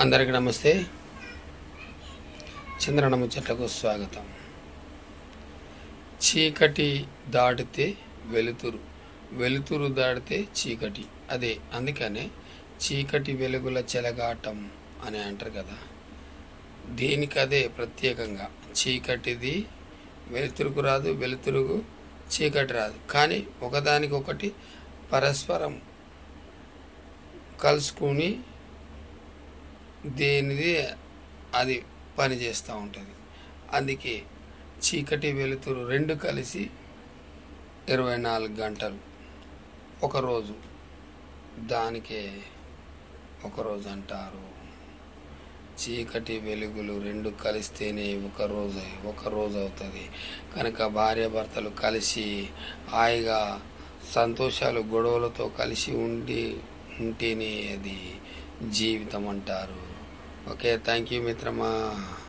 అందరికీ నమస్తే. చంద్రన ముచ్చట్లకు స్వాగతం. చీకటి దాటితే వెలుతురు వెలుతురు దాటితే చీకటి. అదే అందుకనే చీకటి వెలుగుల చెలగాటం అని అంటారు కదా. దీనికదే ప్రత్యేకంగా. చీకటిది వెలుతురుకు రాదు వెలుతురుకు చీకటి రాదు. కానీ ఒకదానికొకటి పరస్పరం కలుసుకుని దేనిది? అది పనిచేస్తూ ఉంటుంది. అందుకే చీకటి వెలుతురు రెండు కలిసి ఇరవై నాలుగు గంటలు. ఒకరోజు దానికే ఒకరోజు అంటారు. చీకటి వెలుగులు రెండు కలిస్తేనే ఒక రోజు ఒక రోజు అవుతుంది. కనుక భార్యాభర్తలు కలిసి హాయిగా సంతోషాలు గొడవలతో కలిసి ఉండి ఉంటేనే అది జీవితం అంటారు. ఓకే థ్యాంక్ యూ మిత్రమా.